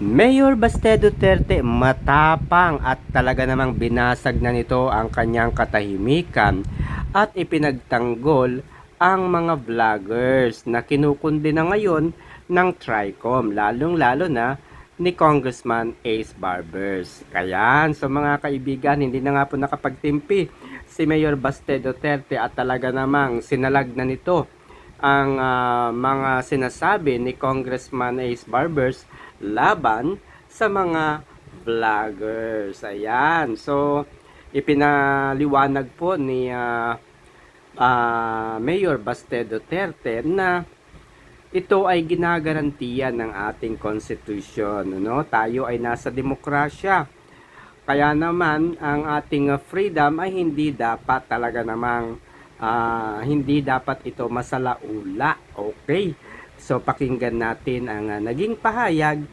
Mayor Baste Duterte matapang at talaga namang binasag na nito ang kanyang katahimikan at ipinagtanggol ang mga vloggers na kinukundi na ngayon ng TRICOM lalong lalo na ni Congressman Ace Barbers. Kaya sa mga kaibigan, hindi na nga po nakapagtimpi si Mayor Baste Duterte at talaga namang sinalag na nito ang ah, mga sinasabi ni Congressman Ace Barbers laban sa mga vloggers. Ayan. So, ipinaliwanag po ni ah, ah, Mayor Baste Duterte na ito ay ginagarantiyan ng ating constitution. Ano? Tayo ay nasa demokrasya. Kaya naman, ang ating freedom ay hindi dapat talaga namang ah, hindi dapat ito masalaula. Okay? So, pakinggan natin ang ah, naging pahayag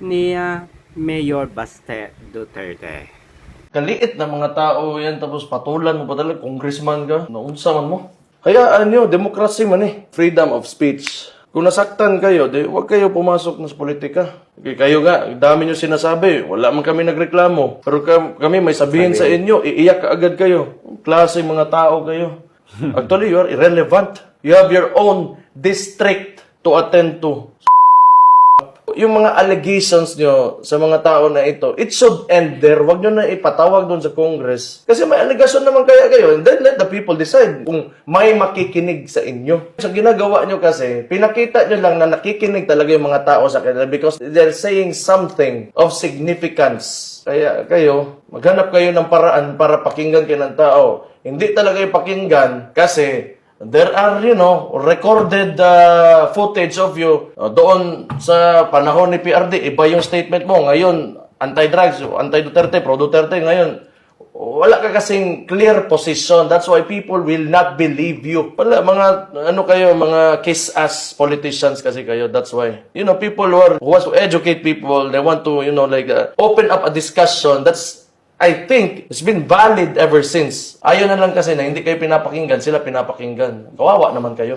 ni ah, Mayor Baste Duterte. Kaliit na mga tao yan, tapos patulan mo pa talaga, congressman ka, naunsa man mo. Kaya ano, democracy man eh, freedom of speech. Kung nasaktan kayo, di, huwag kayo pumasok na sa politika. Okay, kayo nga, dami nyo sinasabi, wala man kami nagreklamo. Pero kam- kami may sabihin sa inyo, iiyak ka agad kayo. Klase mga tao kayo. Actually, you are irrelevant. You have your own district to attend to yung mga allegations nyo sa mga tao na ito, it should end there. Huwag nyo na ipatawag doon sa Congress. Kasi may allegation naman kaya kayo. And then let the people decide kung may makikinig sa inyo. Sa ginagawa nyo kasi, pinakita nyo lang na nakikinig talaga yung mga tao sa kanila because they're saying something of significance. Kaya kayo, maghanap kayo ng paraan para pakinggan kayo ng tao. Hindi talaga yung pakinggan kasi There are, you know, recorded uh, footage of you uh, doon sa panahon ni PRD. Iba yung statement mo. Ngayon, anti-drugs, anti-Duterte, pro-Duterte. Ngayon, wala ka kasing clear position. That's why people will not believe you. Wala, mga, ano kayo, mga kiss-ass politicians kasi kayo. That's why. You know, people who, are, who wants to educate people, they want to, you know, like, uh, open up a discussion. That's I think it's been valid ever since. Ayaw na lang kasi na hindi kayo pinapakinggan, sila pinapakinggan. Kawawa naman kayo.